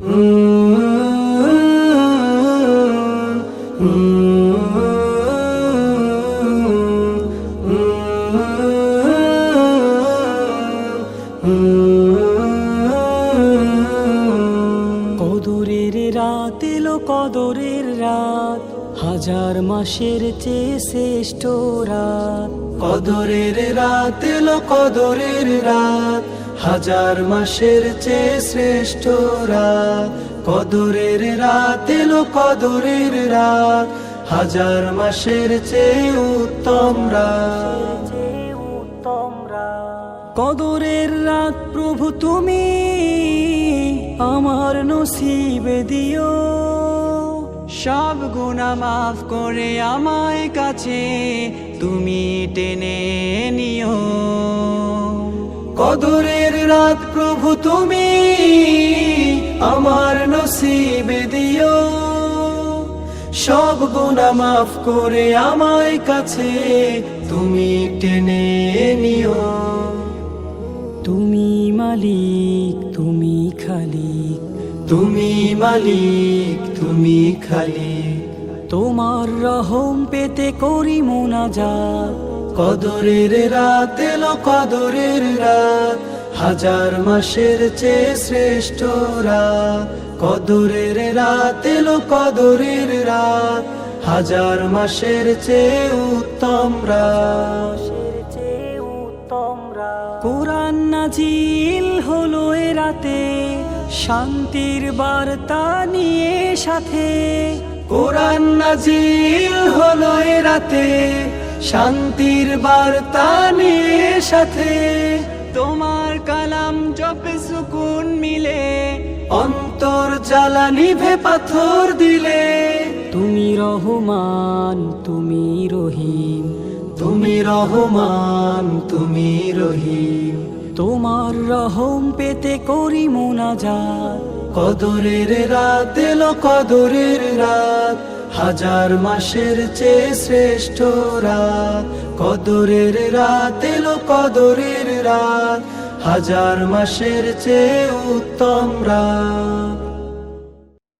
কদরের রাত এলো, কদরের রাত। হাজার মাসের চেয়ে শ্রেষ্ঠ রাত। কদরের রাত এলো, কদরের রাত। হাজার মাসের চেয়ে শ্রেষ্ঠ রাত। কদরের রাত এলো কদরের রাত। হাজার মাসের চেয়ে উত্তম। কদরের রাত প্রভু তুমি আমার নসিবে দিও। সব গুণা মাফ করে আমায় কাছে তুমি টেনে নিও। কদরের রাত প্রভু তুমি আমার নসিবে দিও। সব গুণা মাফ করে আমায় কাছে তুমি টেনে নিও। তুমি মালিক তুমি খালিক। তুমি মালিক তুমি খালিক। তোমার রহম পেতে করি মোনাজাত। কদরের রাত এলো কদরের রাত। হাজার মাসের চেয়ে শ্রেষ্ঠ রাত কদরের রাত এলো কদরের রাত হাজার মাসের চেয়ে উত্তম রাত কোরআন নাজিল হলো এ রাতে, শান্তির বার্তা নিয়ে সাথে। কোরআন নাজিল হলো এ রাতে, শান্তির বার্তা নিয়ে সাথে। তোমার কালাম জপে সুকুন মিলে, অন্তর জ্বালা নিভে পাথর দিলে। তুমি রহমান, তুমি রহিম, তুমি রহমান, তুমি রহিম। তোমার রহম পেতে করি মোনাজাত, কদরের রাত এলো, কদরের রাত। হাজার মাসের চেয়ে শ্রেষ্ঠ রাত। কদরের রাত এলো কদরের রাত। হাজার মাসের চেয়ে উত্তম রাত।